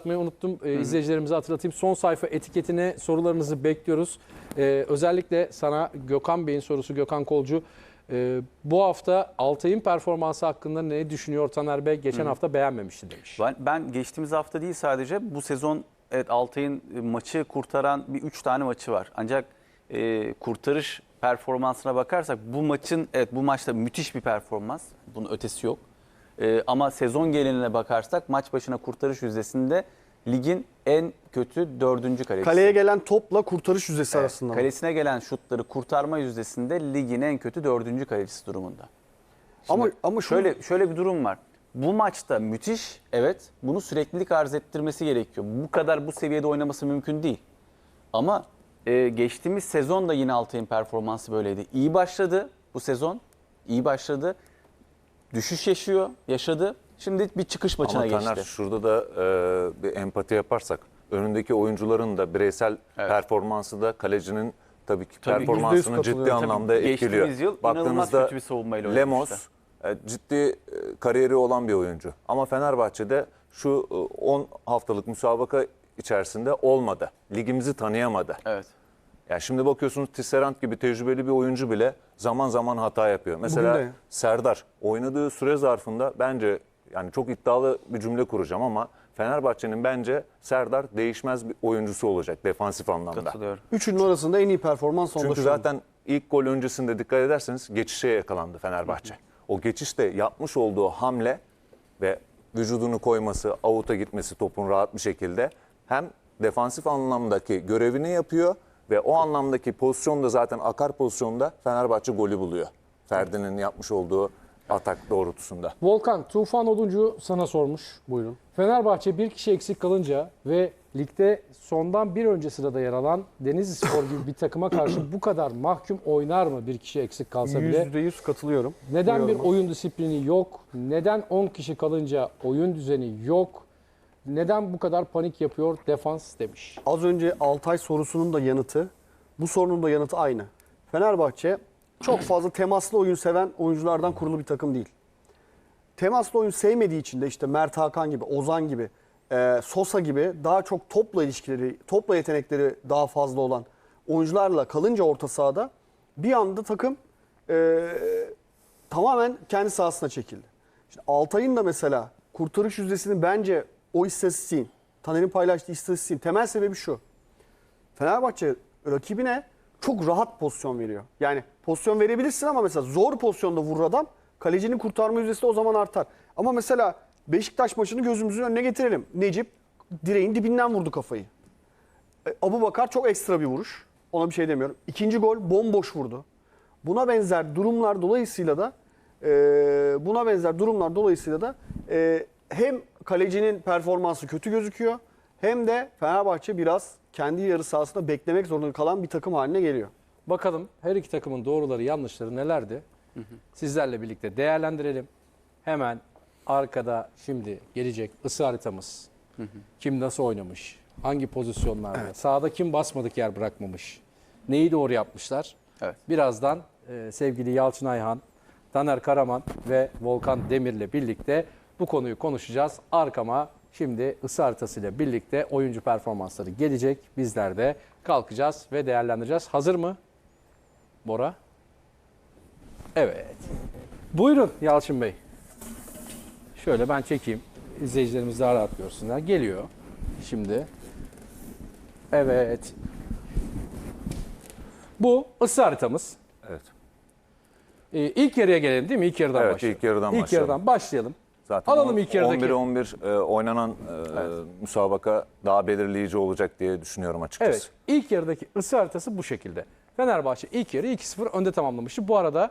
Yapmayı unuttum. Ee, izleyicilerimize hatırlatayım. Son sayfa etiketine sorularınızı bekliyoruz. Ee, özellikle sana Gökhan Bey'in sorusu Gökhan Kolcu. Ee, bu hafta Altay'ın performansı hakkında ne düşünüyor Taner Bey? Geçen hafta beğenmemişti demiş. Ben, ben geçtiğimiz hafta değil sadece bu sezon evet Altay'ın e, maçı kurtaran bir 3 tane maçı var. Ancak e, kurtarış performansına bakarsak bu maçın evet bu maçta müthiş bir performans. Bunun ötesi yok. E, ama sezon geneline bakarsak maç başına kurtarış yüzdesinde ligin en kötü dördüncü kalecisi. Kaleye gelen topla kurtarış yüzdesi Evet, arasında. Kalesine gelen şutları kurtarma yüzdesinde ligin en kötü dördüncü kalecisi durumunda. ama ama şu Şöyle şöyle bir durum var. Bu maçta müthiş evet bunu süreklilik arz ettirmesi gerekiyor. Bu kadar bu seviyede oynaması mümkün değil. Ama e, geçtiğimiz sezon da yine Altay'ın performansı böyleydi. İyi başladı bu sezon. iyi başladı. Düşüş yaşıyor, yaşadı. Şimdi bir çıkış maçına Ama Taner geçti. şurada da e, bir empati yaparsak önündeki oyuncuların da bireysel Evet. performansı da kalecinin tabii ki Tabii, performansını %100 ciddi anlamda Tabii, geçtiğimiz etkiliyor. yıl kötü bir savunmayla Lemos e, ciddi e, kariyeri olan bir oyuncu. Ama Fenerbahçe'de şu e, 10 haftalık müsabaka içerisinde olmadı. Ligimizi tanıyamadı. Evet. Yani şimdi bakıyorsunuz Tisserand gibi tecrübeli bir oyuncu bile zaman zaman hata yapıyor. Mesela. Serdar oynadığı süre zarfında bence yani çok iddialı bir cümle kuracağım ama Fenerbahçe'nin bence Serdar değişmez bir oyuncusu olacak defansif anlamda. Katılıyorum. üçünün arasında en iyi performans onda Çünkü şu an. zaten ilk gol öncesinde dikkat ederseniz geçişe yakalandı Fenerbahçe. O geçişte yapmış olduğu hamle ve vücudunu koyması, avuta gitmesi topun rahat bir şekilde hem defansif anlamdaki görevini yapıyor ve o anlamdaki pozisyonda zaten akar pozisyonda Fenerbahçe golü buluyor. Ferdi'nin yapmış olduğu atak doğrultusunda. Volkan, Tufan Oduncu sana sormuş. Buyurun. Fenerbahçe bir kişi eksik kalınca ve ligde sondan bir önce sırada yer alan Denizli Spor gibi bir takıma karşı bu kadar mahkum oynar mı bir kişi eksik kalsa bile? %100 katılıyorum. Neden bir oyun disiplini yok? Neden 10 kişi kalınca oyun düzeni yok? Neden bu kadar panik yapıyor defans demiş. Az önce Altay sorusunun da yanıtı, bu sorunun da yanıtı aynı. Fenerbahçe çok fazla temaslı oyun seven oyunculardan kurulu bir takım değil. Temaslı oyun sevmediği için de işte Mert Hakan gibi, Ozan gibi, e, Sosa gibi daha çok topla ilişkileri, topla yetenekleri daha fazla olan oyuncularla kalınca orta sahada bir anda takım e, tamamen kendi sahasına çekildi. Şimdi Altay'ın da mesela kurtarış yüzdesinin bence o istatistiğin, Taner'in paylaştığı istatistiğin temel sebebi şu. Fenerbahçe rakibine çok rahat pozisyon veriyor. Yani pozisyon verebilirsin ama mesela zor pozisyonda vurur adam. Kalecinin kurtarma yüzdesi de o zaman artar. Ama mesela Beşiktaş maçını gözümüzün önüne getirelim. Necip direğin dibinden vurdu kafayı. E, Abu Bakar çok ekstra bir vuruş. Ona bir şey demiyorum. İkinci gol bomboş vurdu. Buna benzer durumlar dolayısıyla da e, buna benzer durumlar dolayısıyla da e, hem kalecinin performansı kötü gözüküyor hem de Fenerbahçe biraz kendi yarı sahasında beklemek zorunda kalan bir takım haline geliyor. Bakalım her iki takımın doğruları yanlışları nelerdi? Sizlerle birlikte değerlendirelim. Hemen arkada şimdi gelecek ısı haritamız. Kim nasıl oynamış? Hangi pozisyonlarda? Sağda kim basmadık yer bırakmamış? Neyi doğru yapmışlar? Evet. Birazdan e, sevgili Yalçın Ayhan, Taner Karaman ve Volkan Demir'le birlikte bu konuyu konuşacağız. Arkama şimdi ısı haritasıyla birlikte oyuncu performansları gelecek. Bizler de kalkacağız ve değerlendireceğiz. Hazır mı? Bora? Evet. Buyurun Yalçın Bey. Şöyle ben çekeyim. İzleyicilerimiz daha rahat görsünler. Geliyor şimdi. Evet. Bu ısı haritamız. Evet. Ee, ilk yarıya gelelim değil mi? İlk yarıdan Evet, başlayalım. ilk yarıdan İlk başlayalım. yarıdan başlayalım. Zaten Alalım ilk yarıdaki. 11-11 e, oynanan e, müsabaka daha belirleyici olacak diye düşünüyorum açıkçası. Evet. İlk yarıdaki ısı haritası bu şekilde. Fenerbahçe ilk yarı 2-0 önde tamamlamıştı. Bu arada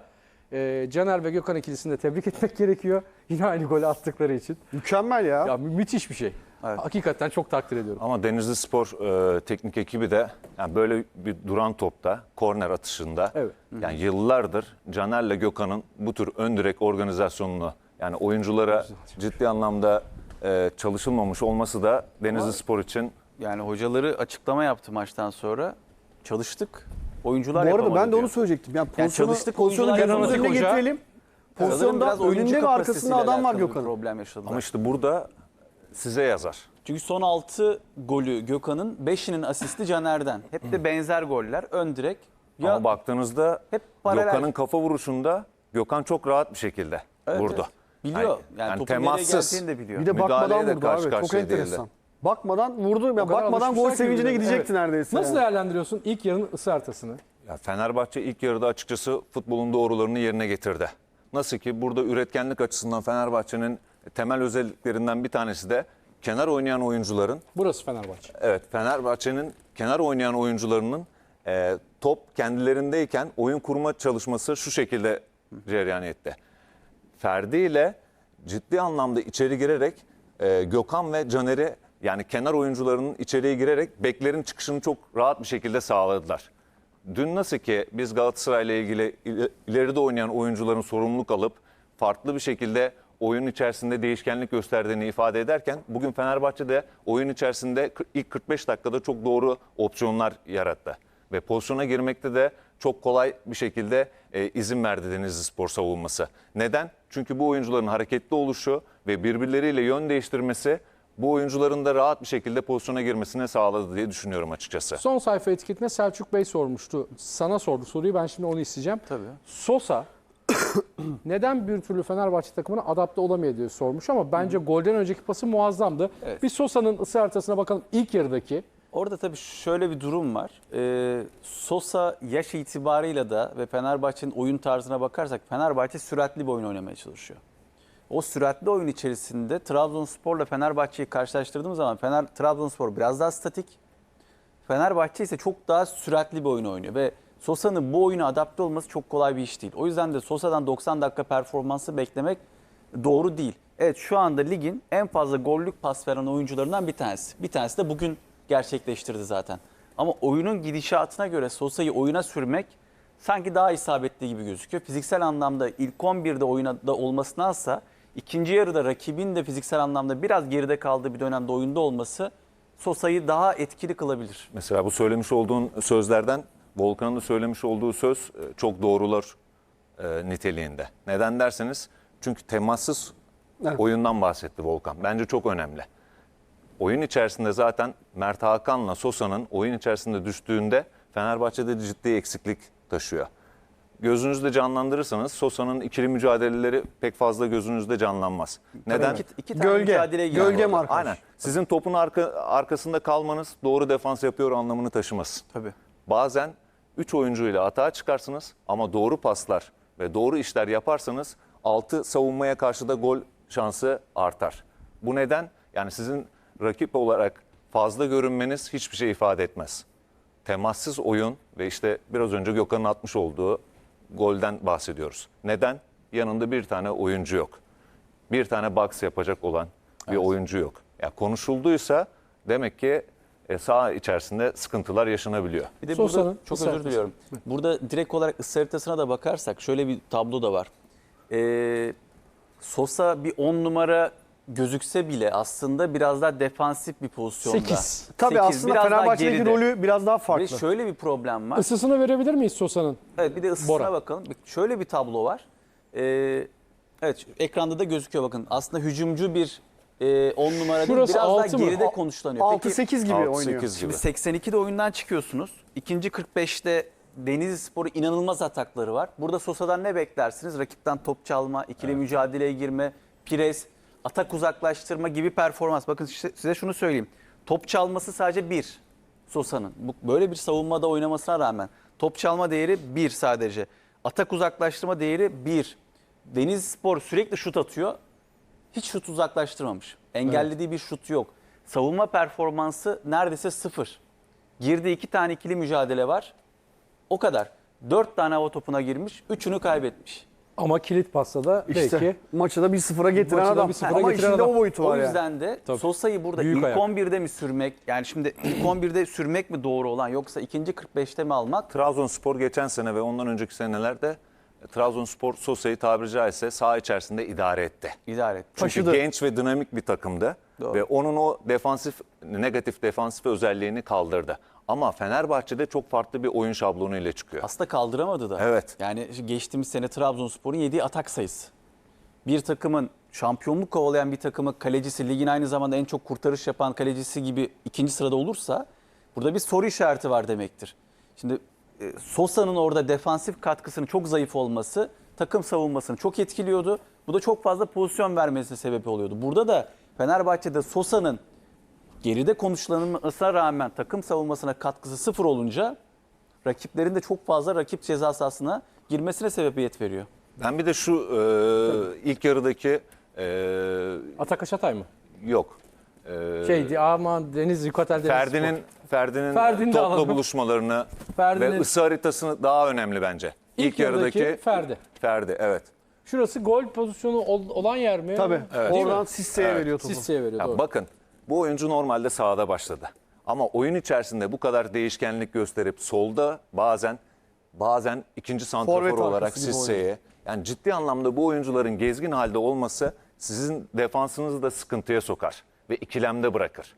e, Caner ve Gökhan ikilisini de tebrik etmek gerekiyor. Yine aynı golü attıkları için. Mükemmel ya. Ya mü- müthiş bir şey. Evet. Hakikaten çok takdir ediyorum. Ama Denizli Spor e, teknik ekibi de yani böyle bir duran topta, korner atışında Evet. yani yıllardır Caner'le Gökhan'ın bu tür ön direk organizasyonunu yani oyunculara ciddi anlamda e, çalışılmamış olması da Denizli Spor için Yani hocaları açıklama yaptı maçtan sonra. Çalıştık. Oyuncular Bu arada ben de diyor. onu söyleyecektim. Yani pozisyonu, çalıştık, pozisyonu yapamadı. önüne Hoca- getirelim. Pozisyonda önünde ve arkasında adam var Gökhan'ın. Problem yaşadılar. ama işte burada size yazar. Çünkü son 6 golü Gökhan'ın 5'inin asisti Caner'den. Hep de benzer goller. Ön direk. Ya Ama baktığınızda hep paralel. Gökhan'ın kafa vuruşunda Gökhan çok rahat bir şekilde Evet, vurdu. evet. Biliyor. Yani, topun nereye geldiğini de biliyor. Bir de Müdahaleye bakmadan de vurdu karşı abi. Çok karşıya değildi. enteresan. Bakmadan vurdu. Ya kadar bakmadan gol ki sevincine birbirine. gidecekti Evet. neredeyse. Nasıl yani. değerlendiriyorsun ilk yarının ısı haritasını? Ya Fenerbahçe ilk yarıda açıkçası futbolun doğrularını yerine getirdi. Nasıl ki burada üretkenlik açısından Fenerbahçe'nin temel özelliklerinden bir tanesi de kenar oynayan oyuncuların Burası Fenerbahçe. Evet Fenerbahçe'nin kenar oynayan oyuncularının e, top kendilerindeyken oyun kurma çalışması şu şekilde cereyan etti. Ferdi ile ciddi anlamda içeri girerek e, Gökhan ve Caner'i yani kenar oyuncularının içeriye girerek beklerin çıkışını çok rahat bir şekilde sağladılar. Dün nasıl ki biz Galatasaray ile ilgili il- ileride oynayan oyuncuların sorumluluk alıp farklı bir şekilde oyun içerisinde değişkenlik gösterdiğini ifade ederken bugün Fenerbahçe de oyun içerisinde ilk 45 dakikada çok doğru opsiyonlar yarattı. Ve pozisyona girmekte de çok kolay bir şekilde e, izin verdi Denizli Spor savunması. Neden? Çünkü bu oyuncuların hareketli oluşu ve birbirleriyle yön değiştirmesi bu oyuncuların da rahat bir şekilde pozisyona girmesine sağladı diye düşünüyorum açıkçası. Son sayfa etiketine Selçuk Bey sormuştu. Sana sordu soruyu ben şimdi onu isteyeceğim. Tabii. Sosa neden bir türlü Fenerbahçe takımına adapte olamıyor diye sormuş ama bence golden önceki pası muazzamdı. Evet. Bir Sosa'nın ısı haritasına bakalım ilk yarıdaki. Orada tabii şöyle bir durum var. Ee, Sosa yaş itibarıyla da ve Fenerbahçe'nin oyun tarzına bakarsak Fenerbahçe süratli bir oyun oynamaya çalışıyor. O süratli oyun içerisinde Trabzonspor'la Fenerbahçe'yi karşılaştırdığımız zaman Fener Trabzonspor biraz daha statik. Fenerbahçe ise çok daha süratli bir oyun oynuyor ve Sosa'nın bu oyuna adapte olması çok kolay bir iş değil. O yüzden de Sosa'dan 90 dakika performansı beklemek doğru değil. Evet şu anda ligin en fazla gollük pas veren oyuncularından bir tanesi. Bir tanesi de bugün gerçekleştirdi zaten. Ama oyunun gidişatına göre Sosa'yı oyuna sürmek sanki daha isabetli gibi gözüküyor. Fiziksel anlamda ilk 11'de oyunda olmasındansa ikinci yarıda rakibin de fiziksel anlamda biraz geride kaldığı bir dönemde oyunda olması Sosa'yı daha etkili kılabilir. Mesela bu söylemiş olduğun sözlerden Volkan'ın da söylemiş olduğu söz e, çok doğrular e, niteliğinde. Neden derseniz çünkü temassız Evet. oyundan bahsetti Volkan. Bence çok önemli. Oyun içerisinde zaten Mert Hakan'la Sosa'nın oyun içerisinde düştüğünde Fenerbahçe'de ciddi eksiklik taşıyor. Gözünüzde canlandırırsanız Sosa'nın ikili mücadeleleri pek fazla gözünüzde canlanmaz. Neden? İki, iki tane Gölge, mücadeleye gölge markaj. Aynen. Sizin topun arka, arkasında kalmanız doğru defans yapıyor anlamını taşımaz. Tabii. Bazen 3 oyuncuyla atağa çıkarsınız ama doğru paslar ve doğru işler yaparsanız 6 savunmaya karşı da gol şansı artar. Bu neden? Yani sizin rakip olarak fazla görünmeniz hiçbir şey ifade etmez. Temassız oyun ve işte biraz önce Gökhan'ın atmış olduğu golden bahsediyoruz. Neden? Yanında bir tane oyuncu yok. Bir tane box yapacak olan bir oyuncu yok. Ya konuşulduysa demek ki e, saha içerisinde sıkıntılar yaşanabiliyor. Bir de Sosa'nın burada çok özür diliyorum. Burada direkt olarak ısı haritasına da bakarsak şöyle bir tablo da var. Ee, Sosa bir 10 numara gözükse bile aslında biraz daha defansif bir pozisyonda. Sekiz. Tabii Sekiz, aslında biraz daha Fenerbahçe'deki geride. rolü biraz daha Ve farklı. şöyle bir problem var. Isısını verebilir miyiz Sosa'nın? Evet bir de ısısına Bora. bakalım. Bir- Şöyle bir tablo var. Ee, evet şu ekranda da gözüküyor bakın. Aslında hücumcu bir 10 numara değil Şurası biraz altı daha mı? geride konuşlanıyor. Peki 6-8 gibi Altı, oynuyor. sekiz gibi. Şimdi 82'de oyundan çıkıyorsunuz. İkinci 45'te Denizli Spor'u inanılmaz atakları var. Burada Sosa'dan ne beklersiniz? Rakipten top çalma, ikili mücadeleye girme, pres, atak uzaklaştırma gibi performans. Bakın size şunu söyleyeyim. Top çalması sadece bir Sosa'nın. Bu- Böyle bir savunmada oynamasına rağmen top çalma değeri bir sadece. Atak uzaklaştırma değeri bir. Denizli Spor sürekli şut atıyor. Hiç şut uzaklaştırmamış. Engellediği bir şut yok. Savunma performansı neredeyse sıfır. Girdi iki tane ikili mücadele var. O kadar. Dört tane hava topuna girmiş. Üçünü kaybetmiş. Ama kilit pasta da İşte belki maçı da 1-0'a getiren Maçı da adam. 1-0'a Ama getiren işinde adam. o boyutu var O ya. yüzden de Tabii. Sosa'yı burada Büyük ilk ayak. 11'de mi sürmek? Yani şimdi ilk 11'de sürmek mi doğru olan yoksa ikinci 45'te mi almak? Trabzonspor geçen sene ve ondan önceki senelerde Trabzonspor Sosa'yı tabiri caizse saha içerisinde idare etti. İdare et. Çünkü Taşıdı. genç ve dinamik bir takımdı Doğru. ve onun o defansif negatif defansif özelliğini kaldırdı. Ama Fenerbahçe'de çok farklı bir oyun şablonu ile çıkıyor. Aslında kaldıramadı da. Evet. Yani geçtiğimiz sene Trabzonspor'un yediği atak sayısı. bir takımın şampiyonluk kovalayan bir takımın kalecisi ligin aynı zamanda en çok kurtarış yapan kalecisi gibi ikinci sırada olursa burada bir soru işareti var demektir. Şimdi e, Sosa'nın orada defansif katkısının çok zayıf olması takım savunmasını çok etkiliyordu. Bu da çok fazla pozisyon vermesine sebep oluyordu. Burada da Fenerbahçe'de Sosa'nın geride konuşlanmasına rağmen takım savunmasına katkısı sıfır olunca rakiplerin de çok fazla rakip ceza sahasına girmesine sebebiyet veriyor. Ben bir de şu e, ilk yarıdaki e, Atak Atay mı? yok. E, Şeydi aman Deniz Yukatel Deniz Ferdi'nin. Ferdi'nin Ferdi'ni de topla alalım. buluşmalarını Ferdi'nin- ve ısı haritasını daha önemli bence. İlk yarıdaki Ferdi. Ferdi evet. Şurası gol pozisyonu ol- olan yer mi? Tabii. Oradan Sisse'ye veriyor topu. Sisse'ye veriyor Ya doğru. bakın bu oyuncu normalde sağda başladı. Ama oyun içerisinde bu kadar değişkenlik gösterip solda bazen bazen ikinci santrafor Forvet olarak arkası gibi Sisse'ye yani ciddi anlamda bu oyuncuların gezgin halde olması sizin defansınızı da sıkıntıya sokar ve ikilemde bırakır.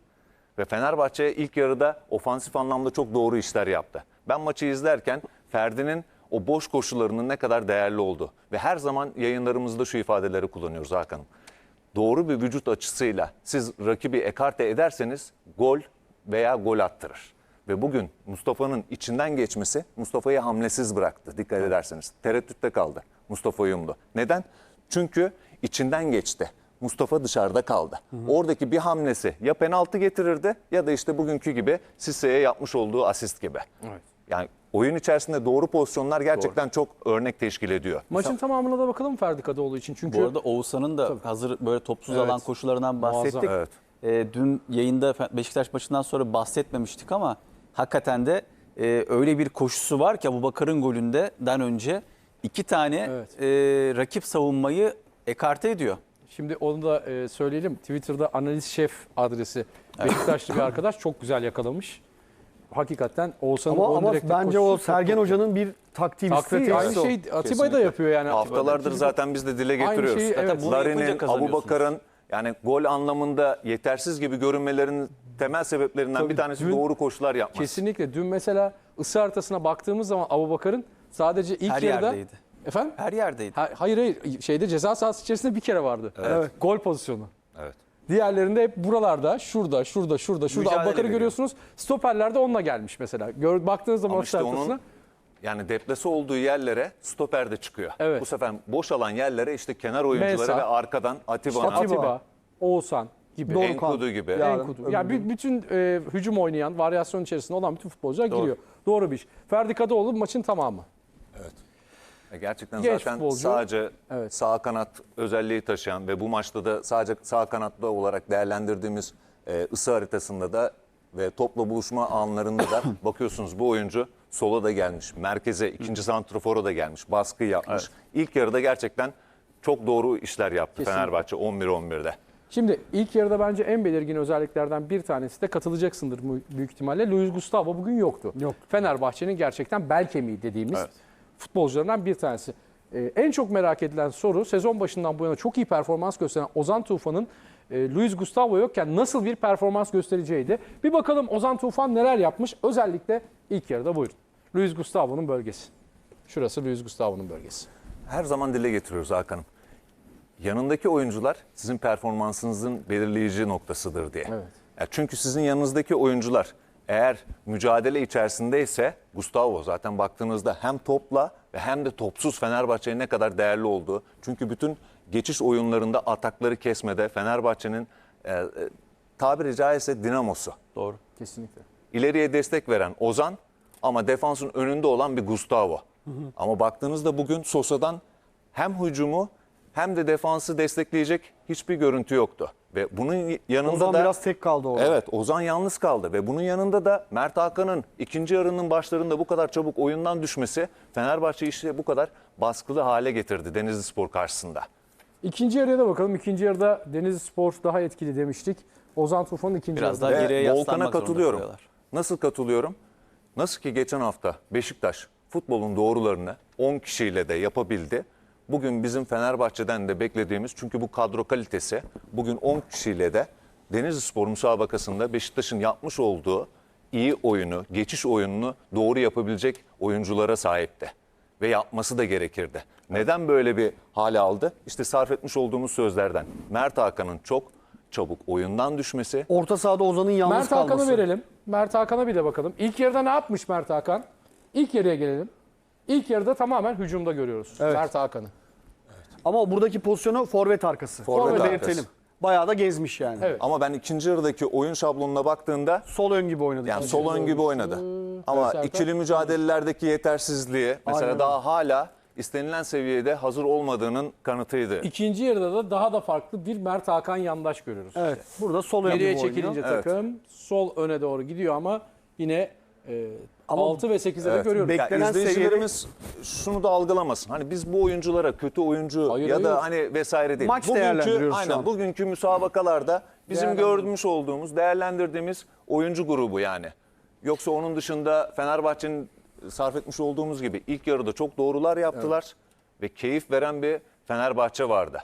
Ve Fenerbahçe ilk yarıda ofansif anlamda çok doğru işler yaptı. Ben maçı izlerken Ferdi'nin o boş koşularının ne kadar değerli oldu. Ve her zaman yayınlarımızda şu ifadeleri kullanıyoruz Hakan'ım. Doğru bir vücut açısıyla siz rakibi ekarte ederseniz gol veya gol attırır. Ve bugün Mustafa'nın içinden geçmesi Mustafa'yı hamlesiz bıraktı. Dikkat ederseniz. Tereddütte kaldı Mustafa Uyumlu. Neden? Çünkü içinden geçti. Mustafa dışarıda kaldı. Oradaki bir hamlesi ya penaltı getirirdi ya da işte bugünkü gibi Sisse'ye yapmış olduğu asist gibi. Evet. Yani oyun içerisinde doğru pozisyonlar gerçekten çok örnek teşkil ediyor. Maçın tamamına da bakalım Ferdi Kadıoğlu için. Çünkü Bu arada Oğuzhan'ın da hazır böyle topsuz Evet. alan koşularından bahsettik. Evet. Ee, dün yayında Fe- Beşiktaş maçından sonra bahsetmemiştik ama hakikaten de e, öyle bir koşusu var ki bu Bakar'ın golünden önce iki tane Evet. e, rakip savunmayı ekarte ediyor. Şimdi onu da e, söyleyelim. Twitter'da analiz şef adresi Beşiktaşlı bir arkadaş çok güzel yakalamış. Hakikaten Oğuzhan'ın Ama, ama bence o Sergen Hoca'nın bir taktiği, bir Taktiği aynı o. şey Atiba da yapıyor yani. Haftalardır zaten biz de dile getiriyoruz. şeyi, Zaten evet. Larin'in, kazanıyorsunuz. Abubakar'ın yani gol anlamında yetersiz gibi görünmelerinin temel sebeplerinden Tabii, bir tanesi dün- doğru koşular yapmak. Kesinlikle. Dün mesela ısı haritasına baktığımız zaman Abubakar'ın sadece ilk Her yarıda... yerdeydi. Efendim? Her yerdeydi. Ha- Hayır hayır şeyde ceza sahası içerisinde bir kere vardı. Evet. Gol pozisyonu. Evet. Diğerlerinde hep buralarda, şurada, şurada, şurada, şurada. Mücadele Abubakar'ı veriyor. görüyorsunuz. Stoperlerde onunla gelmiş mesela. Gör, baktığınız zaman Ama işte onun yani deplase olduğu yerlere stoper de çıkıyor. Evet. Bu sefer boş alan yerlere işte kenar oyuncuları ve arkadan Atiba, Atiba. Oğuzhan gibi. Doğru. Enkudu gibi. Ya- Enkudu. Yani bü- bütün e, hücum oynayan, varyasyon içerisinde olan bütün futbolcular Doğru. giriyor. Doğru bir iş. Ferdi Kadıoğlu maçın tamamı. E, Gerçekten Genç zaten futbolcu. sadece Evet. sağ kanat özelliği taşıyan ve bu maçta da sadece sağ kanatlı olarak değerlendirdiğimiz e, ısı haritasında da ve topla buluşma anlarında da bakıyorsunuz bu oyuncu sola da gelmiş, merkeze ikinci santrafora da gelmiş, baskı yapmış. İlk yarıda gerçekten çok doğru işler yaptı Kesinlikle. Fenerbahçe 11-11'de. Şimdi ilk yarıda bence en belirgin özelliklerden bir tanesi de katılacaksındır mu- büyük ihtimalle. Luis Gustavo bugün yoktu. Yok. Fenerbahçe'nin gerçekten bel kemiği dediğimiz Evet. Futbolcularından bir tanesi. Ee, en çok merak edilen soru sezon başından bu yana çok iyi performans gösteren Ozan Tufan'ın e, Luis Gustavo yokken nasıl bir performans göstereceğiydi. Bir bakalım Ozan Tufan neler yapmış özellikle ilk yarıda buyurun. Luis Gustavo'nun bölgesi. Şurası Luis Gustavo'nun bölgesi. Her zaman dile getiriyoruz Hakan'ım. Yanındaki oyuncular sizin performansınızın belirleyici noktasıdır diye. Evet. Ya çünkü sizin yanınızdaki oyuncular eğer mücadele içerisindeyse Gustavo zaten baktığınızda hem topla ve hem de topsuz Fenerbahçe'nin ne kadar değerli olduğu. Çünkü bütün geçiş oyunlarında atakları kesmede Fenerbahçe'nin e, e, tabiri caizse dinamosu. Doğru. Kesinlikle. İleriye destek veren Ozan ama defansın önünde olan bir Gustavo. Ama baktığınızda bugün Sosa'dan hem hücumu hem de defansı destekleyecek hiçbir görüntü yoktu. Ve bunun yanında Ozan da biraz tek kaldı orada. Evet Ozan yalnız kaldı ve bunun yanında da Mert Hakan'ın ikinci yarının başlarında bu kadar çabuk oyundan düşmesi Fenerbahçe işte bu kadar baskılı hale getirdi Denizli Spor karşısında. İkinci yarıya da bakalım. İkinci yarıda Denizli Spor daha etkili demiştik. Ozan Tufan'ın ikinci Biraz yarıda. daha geriye Volkan'a katılıyorum. Nasıl katılıyorum? Nasıl ki geçen hafta Beşiktaş futbolun doğrularını 10 kişiyle de yapabildi. Bugün bizim Fenerbahçe'den de beklediğimiz çünkü bu kadro kalitesi bugün 10 kişiyle de Denizli Spor müsabakasında Beşiktaş'ın yapmış olduğu iyi oyunu, geçiş oyununu doğru yapabilecek oyunculara sahipti. ve yapması da gerekirdi. Neden böyle bir hale aldı? İşte sarf etmiş olduğumuz sözlerden. Mert Hakan'ın çok çabuk oyundan düşmesi, Orta sahada Ozan'ın yalnız Mert kalması. Hakan'ı verelim. Mert Hakan'a bir de bakalım. İlk yarıda ne yapmış Mert Hakan? İlk yarıya gelelim. İlk yarıda tamamen hücumda görüyoruz Evet. Mert Hakan'ı. Ama buradaki pozisyonu forvet arkası. Forvet Onu arkası. belirtelim. Bayağı da gezmiş yani. Evet. Ama ben ikinci yarıdaki oyun şablonuna baktığında Sol ön gibi oynadı. yani sol ön gibi oynadı. Ama Serkan. ikili mücadelelerdeki yetersizliği mesela Aynen daha hala istenilen seviyede hazır olmadığının kanıtıydı. İkinci yarıda da daha da farklı bir Mert Hakan yandaş görüyoruz. Evet. Burada sol ön Geriye gibi oynuyor. çekilince Evet. takım sol öne doğru gidiyor ama yine e, Ama 6 ve 8'de de Evet. görüyoruz. Beklenen izleyicilerimiz şunu da algılamasın. Hani biz bu oyunculara kötü oyuncu Hayır, ya da hayır. hani vesaire değil. Maç değerlendiriyoruz şu aynen an. bugünkü müsabakalarda bizim Değerlendiriyoruz. görmüş olduğumuz, değerlendirdiğimiz oyuncu grubu yani. Yoksa onun dışında Fenerbahçe'nin sarf etmiş olduğumuz gibi ilk yarıda çok doğrular yaptılar ve keyif veren bir Fenerbahçe vardı.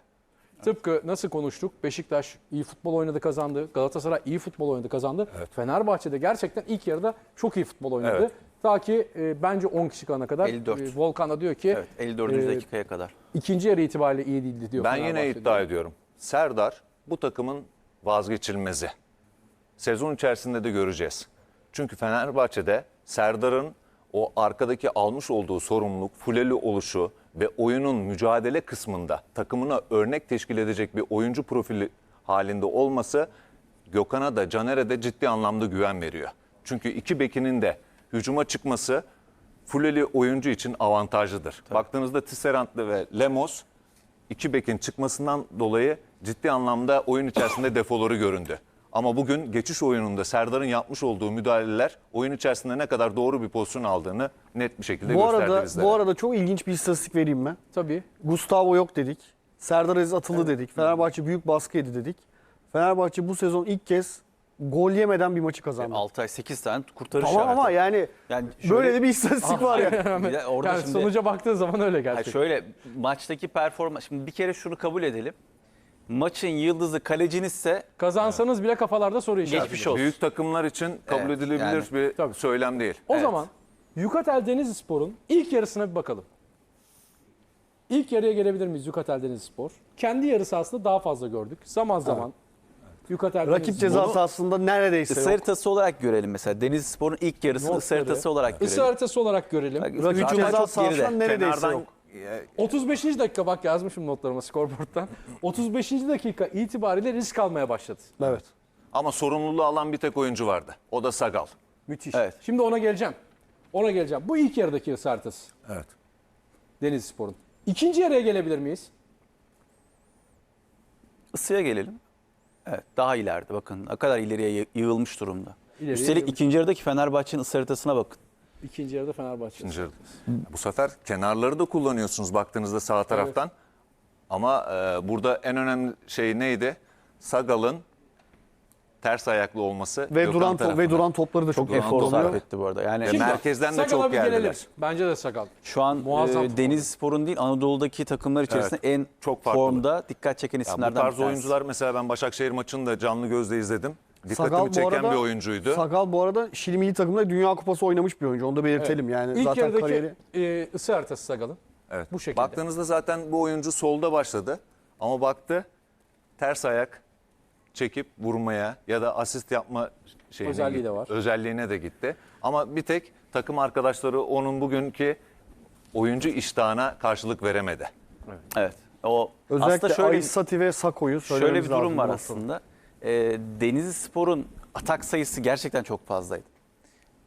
Tıpkı nasıl konuştuk? Beşiktaş iyi futbol oynadı kazandı. Galatasaray iyi futbol oynadı kazandı. Fenerbahçe'de gerçekten ilk yarıda çok iyi futbol oynadı. Evet. Ta ki e, bence 10 kişi kalana kadar 54. e, Volkan da diyor ki Evet 54. e, dakikaya kadar. ikinci yarı itibariyle iyi değildi diyor. Ben Fenerbahçe yine diyor. iddia ediyorum. Serdar bu takımın vazgeçilmezi. Sezon içerisinde de göreceğiz. Çünkü Fenerbahçe'de Serdar'ın o arkadaki almış olduğu sorumluluk, fuleli oluşu ve oyunun mücadele kısmında takımına örnek teşkil edecek bir oyuncu profili halinde olması Gökhan'a da Caner'e de ciddi anlamda güven veriyor. Çünkü iki bekinin de hücuma çıkması Fuleli oyuncu için avantajlıdır. Baktığınızda Tisserant'lı ve Lemos iki bekin çıkmasından dolayı ciddi anlamda oyun içerisinde defoları göründü. Ama bugün geçiş oyununda Serdar'ın yapmış olduğu müdahaleler oyun içerisinde ne kadar doğru bir pozisyon aldığını net bir şekilde Bu gösterdi arada bizlere. bu arada çok ilginç bir istatistik vereyim mi? Tabii. Gustavo yok dedik. Serdar Aziz atıldı dedik. Fenerbahçe büyük baskı yedi dedik. Fenerbahçe bu sezon ilk kez gol yemeden bir maçı kazandı. 6 ay 8 tane kurtarış Tamam yaptı. ama yani, Yani şöyle- böyle de bir istatistik var ya. Bir de orada yani şimdi- sonuca baktığın zaman öyle gerçekten. şöyle maçtaki performans şimdi bir kere şunu kabul edelim. Maçın yıldızı kalecinizse Kazansanız bile kafalarda soru işareti. Geçmiş olsun. Büyük takımlar için kabul Evet, edilebilir yani. bir Tabii. söylem değil. O Evet. zaman Yukatel Denizlispor'un ilk yarısına bir bakalım. İlk yarıya gelebilir miyiz Yukatel Denizlispor? Kendi yarı sahasında daha fazla gördük. Zaman zaman Yukatel Rakip Denizlispor- ceza sahasında neredeyse ısı yok. haritası olarak görelim mesela. Denizlispor'un ilk yarısını ısı Notları. haritası olarak görelim. Isı haritası olarak görelim. Rakip zaten ceza çok geride. neredeyse yok. E, 35. dakika bak yazmışım notlarıma skorboardtan. 35. dakika itibariyle risk almaya başladı. Evet. ama sorumluluğu alan bir tek oyuncu vardı. O da Sagal. Müthiş. Evet. Şimdi ona geleceğim. Ona geleceğim. Bu ilk yarıdaki ısı haritası Evet. Denizlispor'un. İkinci yarıya gelebilir miyiz? Isıya gelelim. Evet daha ileride bakın ne kadar ileriye yı- yığılmış durumda. İleriye Üstelik yığılmış. ikinci yarıdaki Fenerbahçe'nin ısı haritasına bakın. İkinci yarıda Fenerbahçe. İkinci yarıda. Bu sefer kenarları da kullanıyorsunuz baktığınızda sağ taraftan. Ama e, burada en önemli şey neydi? Sagal'ın ters ayaklı olması. Ve Gökhan duran top, tarafından. ve duran topları da çok Duran Efor sarf etti bu arada. Yani bak, merkezden de çok geldiler. gelelim. Bence de sakal. şu an Muazzam e, Denizlispor'un değil Anadolu'daki takımlar içerisinde en çok farklı. formda dikkat çeken isimlerden bu tarz oyuncular mesela ben Başakşehir maçını da canlı gözle izledim. Dikkatimi Sagal bu çeken arada, bir oyuncuydu. Sagal bu arada Şili milli takımında Dünya Kupası oynamış bir oyuncu. Onu da belirtelim yani. İlk Zaten yarıdaki kariyeri. e, ısı haritası Sakal'ın. Evet. Bu şekilde. Baktığınızda zaten bu oyuncu solda başladı. Ama baktı ters ayak çekip vurmaya ya da asist yapma şeyine Özelliği de var. Özelliğine de gitti. Ama bir tek takım arkadaşları onun bugünkü oyuncu iştahına karşılık veremedi. Evet. O Özellikle aslında şöyle Ais Sati ve Sako'yu Şöyle bir durum var sonra. aslında. Ee, Denizli Spor'un atak sayısı gerçekten çok fazlaydı.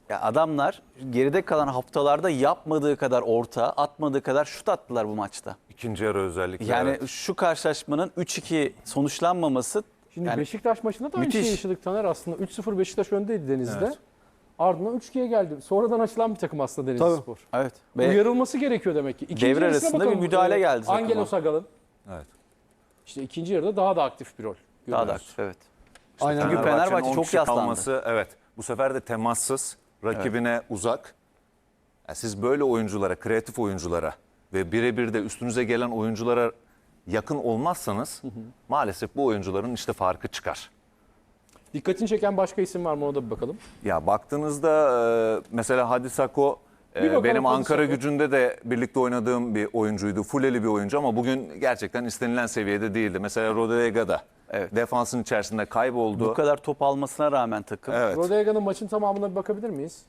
Ya adamlar geride kalan haftalarda yapmadığı kadar orta, atmadığı kadar şut attılar bu maçta. İkinci yarı özellikle. Yani evet. şu karşılaşmanın 3-2 sonuçlanmaması Şimdi yani Beşiktaş maçında da aynı müthiş. şeyi yaşadık Taner aslında. 3-0 Beşiktaş öndeydi Denizli'de. Evet. Ardından 3-2'ye geldi. Sonradan açılan bir takım aslında Denizlispor. evet. Ve Uyarılması gerekiyor demek ki. İkinci Devre arasında bir bakalım. müdahale Ee, geldi. Angelo Sagal'ın. Evet. İşte ikinci yarıda daha da aktif bir rol. Daha da aktif evet. Aynen. Çünkü öyle. Fenerbahçe on çok yaslandı. kalması, evet. Bu sefer de temassız, rakibine uzak. Yani siz böyle oyunculara, kreatif oyunculara ve birebir de üstünüze gelen oyunculara yakın olmazsanız maalesef bu oyuncuların işte farkı çıkar. Dikkatini çeken başka isim var mı ona da bir bakalım. Ya baktığınızda mesela Hadi Sako Ee, benim Ankara gücünde de birlikte oynadığım bir oyuncuydu. Fuleli bir oyuncu ama bugün gerçekten istenilen seviyede değildi. Mesela da Evet. defansın içerisinde kayboldu. Bu kadar top almasına rağmen takım. Evet. Rodega'nın maçın tamamına bir bakabilir miyiz?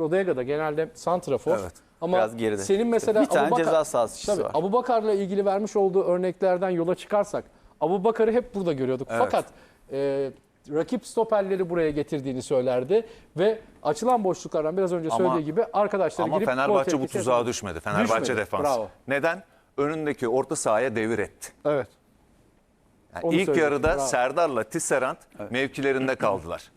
Rodega da genelde santrafor. Evet. Ama Biraz geride. senin mesela Bir tane Abubakar- ceza sahası işçisi Tabii, var. Abubakar'la ilgili vermiş olduğu örneklerden yola çıkarsak Abubakar'ı hep burada görüyorduk. Evet. Fakat e, rakip stoperleri buraya getirdiğini söylerdi ve açılan boşluklardan biraz önce Ama- söylediği gibi arkadaşları Ama girip gol Fenerbahçe bu tehlikesi tuzağa yaşadı. düşmedi. Fenerbahçe Düşmedi, defans. bravo. Neden? Önündeki orta sahaya devir etti. Evet. Yani Onu ilk söyleyecektim, yarıda bravo. Serdar'la Tisserand mevkilerinde kaldılar.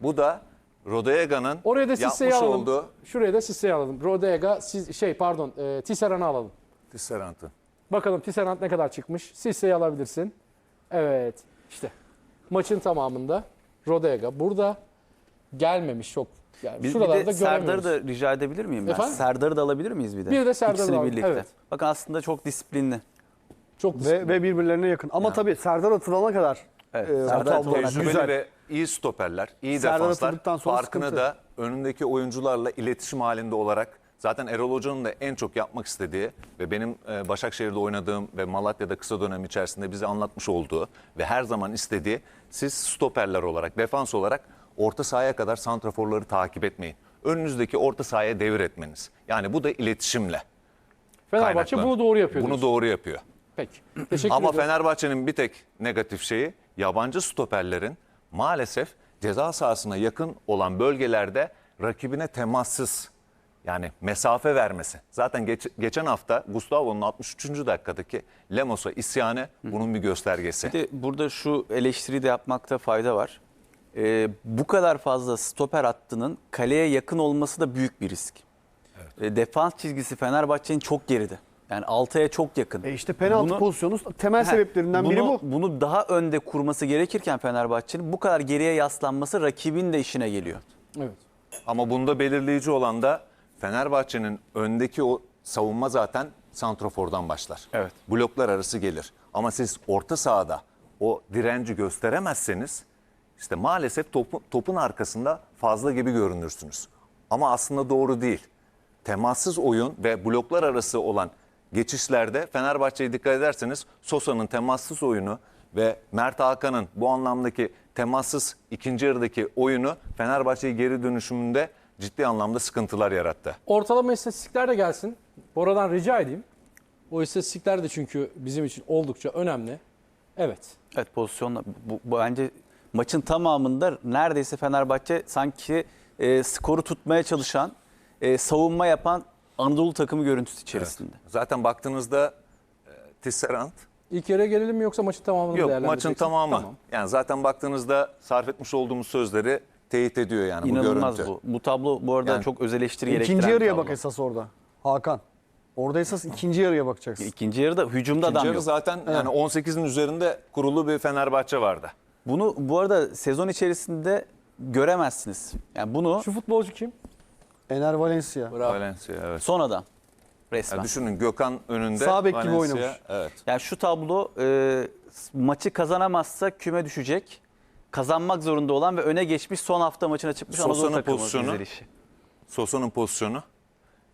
Bu da Rodega'nın Oraya da yapmış Sisse'yi alalım. olduğu Şuraya da Sisse'yi alalım. Rodega, siz, şey pardon e, Tisserand'ı alalım. Tisserand'ın. Bakalım Tisserand ne kadar çıkmış. Sisse'yi alabilirsin. Evet. işte maçın tamamında Rodega burada gelmemiş çok. Yani Biz bir şuralarda de Serdar'ı da rica edebilir miyim ben? Efendim? Serdar'ı da alabilir miyiz bir de? Bir de Serdar'ı İkisini alalım, birlikte. evet. Bakın aslında çok disiplinli. Çok Ve, ve birbirlerine yakın. Ama tabii Serdar atılana kadar Evet, e, bu Serdar Tecrübeli güzel. ve iyi stoperler, iyi Serdar defanslar farkını sıkıntı. da önündeki oyuncularla iletişim halinde olarak zaten Erol Hoca'nın da en çok yapmak istediği ve benim e, Başakşehir'de oynadığım ve Malatya'da kısa dönem içerisinde bize anlatmış olduğu ve her zaman istediği siz stoperler olarak, defans olarak orta sahaya kadar santraforları takip etmeyin. Önünüzdeki orta sahaya devir etmeniz. Yani bu da iletişimle. Fenerbahçe kaynaklı. bunu doğru yapıyor. Bunu diyorsun. doğru yapıyor. Peki. Teşekkür Ama. Fenerbahçe'nin bir tek negatif şeyi yabancı stoperlerin maalesef ceza sahasına yakın olan bölgelerde rakibine temassız yani mesafe vermesi. Zaten geç- geçen hafta Gustavo'nun 63. dakikadaki Lemos'a isyanı bunun bir göstergesi. Bir de burada şu eleştiriyi de yapmakta fayda var. Ee, bu kadar fazla stoper hattının kaleye yakın olması da büyük bir risk. Ee, defans çizgisi Fenerbahçe'nin çok geride. Yani Altay'a çok yakın. E işte penaltı Bunu- pozisyonu temel Heh, sebeplerinden bunu, biri bu. Bunu daha önde kurması gerekirken Fenerbahçe'nin bu kadar geriye yaslanması rakibin de işine geliyor. Evet. Ama bunda belirleyici olan da Fenerbahçe'nin öndeki o savunma zaten santrofordan başlar. Evet. Bloklar arası gelir. Ama siz orta sahada o direnci gösteremezseniz işte maalesef topu, topun arkasında fazla gibi görünürsünüz. Ama aslında doğru değil. Temassız oyun ve bloklar arası olan geçişlerde Fenerbahçe'ye dikkat ederseniz Sosa'nın temassız oyunu ve Mert Hakan'ın bu anlamdaki temassız ikinci yarıdaki oyunu Fenerbahçe'yi geri dönüşümünde ciddi anlamda sıkıntılar yarattı. Ortalama istatistikler de gelsin. Bora'dan rica edeyim. O istatistikler de çünkü bizim için oldukça önemli. Evet. Evet pozisyonla bu, bu bence maçın tamamında neredeyse Fenerbahçe sanki e, skoru tutmaya çalışan, e, savunma yapan Anadolu takımı görüntüsü içerisinde. Zaten baktığınızda e, Tisserand İlk yere gelelim mi yoksa maçın tamamını mı yok değerlendireceksin? maçın tamamı. Tamam. Yani zaten baktığınızda sarf etmiş olduğumuz sözleri teyit ediyor yani bu İnanılmaz görüntü. bu. Bu tablo bu arada Yani- çok öz eleştiri gerektiren İkinci bir yarıya tablo. bak esas orada. Hakan. Orada esas ikinci yarıya bakacaksın. İkinci yarıda hücumda İkinci adam yarı yok. zaten yani 18'in üzerinde kurulu bir Fenerbahçe vardı. Bunu bu arada sezon içerisinde göremezsiniz. Yani bunu Şu futbolcu kim? Ener Valencia. Bravo. Valencia evet. son adam resmen. Yani düşünün Gökhan önünde. Sağ bek gibi Valencia, oynamış. Evet. Yani şu tablo e, maçı kazanamazsa küme düşecek. Kazanmak zorunda olan ve öne geçmiş son hafta maçına çıkmış Sosa'nın Anadolu takımı pozisyonu. dizilişi. Sosa'nın pozisyonu.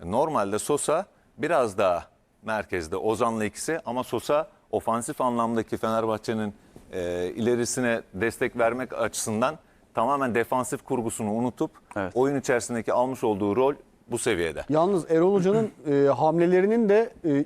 Normalde Sosa biraz daha merkezde Ozan'la ikisi ama Sosa ofansif anlamdaki Fenerbahçe'nin e, ilerisine destek vermek açısından tamamen defansif kurgusunu unutup Evet. oyun içerisindeki almış olduğu rol bu seviyede. Yalnız Erol Hoca'nın e, hamlelerinin de e,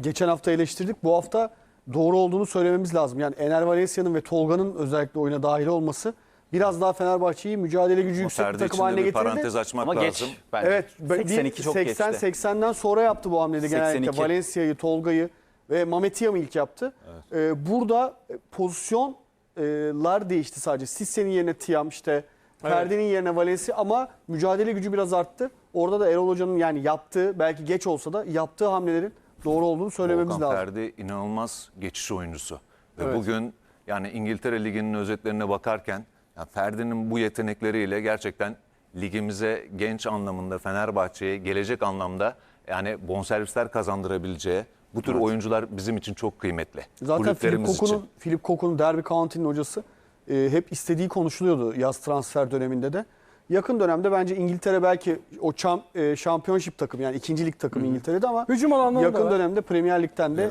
geçen hafta eleştirdik. Bu hafta doğru olduğunu söylememiz lazım. Yani Ener Valencia'nın ve Tolga'nın özellikle oyuna dahil olması biraz daha Fenerbahçe'yi mücadele gücü Ama yüksek bir takım haline bir getirdi. parantez açmak Ama lazım. geç bence. Evet, ben- 82 çok 80 geçti. 80'den sonra yaptı bu genellikle 82. Valencia'yı, Tolga'yı ve Mametiya'yı mı ilk yaptı. Ee, burada e, pozisyonlar değişti sadece. Sisse'nin yerine Tiam işte Ferdi'nin yerine Valencia ama mücadele gücü biraz arttı. Orada da Erol Hoca'nın yani yaptığı belki geç olsa da yaptığı hamlelerin doğru olduğunu söylememiz Volkan lazım. Ferdi inanılmaz geçiş oyuncusu. Ve Evet. bugün yani İngiltere Ligi'nin özetlerine bakarken yani Ferdi'nin bu yetenekleriyle gerçekten ligimize genç anlamında Fenerbahçe'ye gelecek anlamda yani bonservisler kazandırabileceği bu tür oyuncular bizim için çok kıymetli. Zaten Filip Koku'nun. Filip Koku'nun Derby County'nin hocası e, hep istediği konuşuluyordu yaz transfer döneminde de yakın dönemde bence İngiltere belki o çam, e, şampiyonşip takım yani ikincilik takım Hı. İngiltere'de ama Hücum alanları yakın da var. dönemde Premier Lig'den de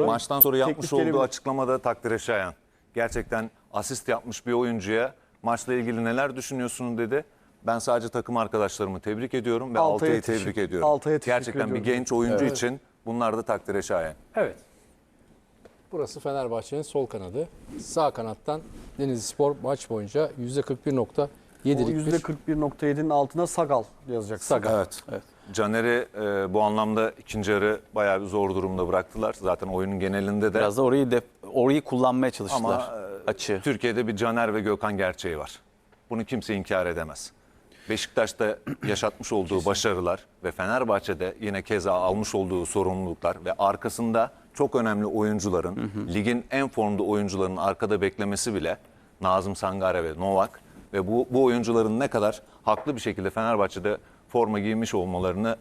e, Maçtan sonra yapmış olduğu gelebilir. açıklamada takdire şayan. Gerçekten asist yapmış bir oyuncuya maçla ilgili neler düşünüyorsun dedi. Ben sadece takım arkadaşlarımı tebrik ediyorum ve Altay'ı teşekkür- tebrik ediyorum. Altay'a Gerçekten bir genç oyuncu için bunlar da takdire şayan. Evet. Burası Fenerbahçe'nin sol kanadı. Sağ kanattan Denizli Spor maç boyunca %41.7 Yedilik bir. %41.7'nin altına Sakal yazacaksın. Sakal. Evet. evet. Caner'i e, bu anlamda ikinci yarı bayağı bir zor durumda bıraktılar. Zaten oyunun genelinde de. Biraz da orayı dep orayı kullanmaya çalıştılar. Ama e, açı. Türkiye'de bir Caner ve Gökhan gerçeği var. Bunu kimse inkar edemez. Beşiktaş'ta yaşatmış olduğu başarılar ve Fenerbahçe'de yine keza almış olduğu sorumluluklar ve arkasında çok önemli oyuncuların, hı hı. ligin en formda oyuncuların arkada beklemesi bile Nazım Sangare ve Novak ve bu, bu oyuncuların ne kadar haklı bir şekilde Fenerbahçe'de forma giymiş olmalarını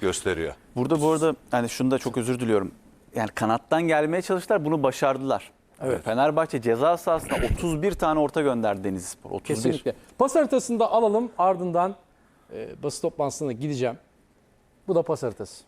gösteriyor. Burada bu arada hani şunu da çok özür diliyorum. Yani kanattan gelmeye çalıştılar. Bunu başardılar. Evet. Fenerbahçe ceza sahasına 31 tane orta gönderdi Denizlispor. 31. Kesinlikle. Pas haritasını da alalım ardından e, basın toplantısına gideceğim. Bu da pas haritası.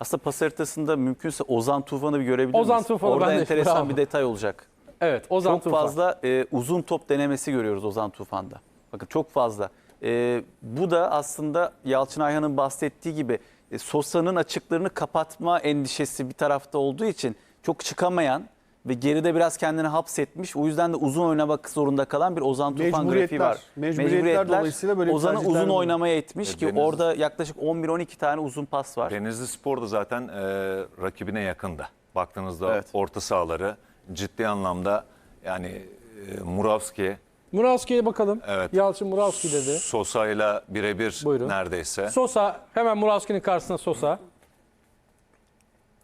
Aslında pas haritasında mümkünse Ozan Tufan'ı bir görebilir Ozan miyiz? Tufan'ı Orada ben de- enteresan bravo. bir detay olacak. Evet Ozan çok Tufan. fazla e, uzun top denemesi görüyoruz Ozan Tufan'da. Bakın çok fazla. E, bu da aslında Yalçın Ayhan'ın bahsettiği gibi e, Sosa'nın açıklarını kapatma endişesi bir tarafta olduğu için çok çıkamayan ve geride biraz kendini hapsetmiş. O yüzden de uzun oynamak zorunda kalan bir Ozan Tufan grafiği var. Mecburiyetler- mecburiyetler dolayısıyla böyle Ozan'ı uzun oynamaya etmiş ki Deniz- orada yaklaşık 11-12 tane uzun pas var. Denizli Spor da zaten e, rakibine yakında. Baktığınızda Evet. orta sahaları ciddi anlamda yani e, Muravski, Murawski'ye bakalım. Evet. Yalçın Murawski dedi. Sosa ile birebir Buyurun. neredeyse. Sosa hemen Murawski'nin karşısına Sosa.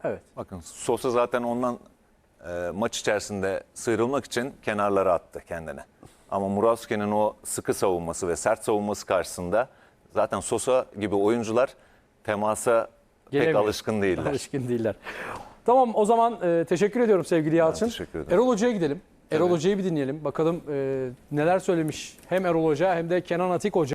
Evet. Bakın Sosa zaten ondan e, maç içerisinde sıyrılmak için kenarlara attı kendine. Ama Muravski'nin o sıkı savunması ve sert savunması karşısında zaten Sosa gibi oyuncular temasa pek Gelemiyor. alışkın değiller. Alışkın değiller. Tamam o zaman e, teşekkür ediyorum sevgili Yalçın. teşekkür ederim. Erol Hoca'ya gidelim. Erol Hoca'yı bir dinleyelim. Bakalım e, neler söylemiş hem Erol Hoca hem de Kenan Atik Hoca.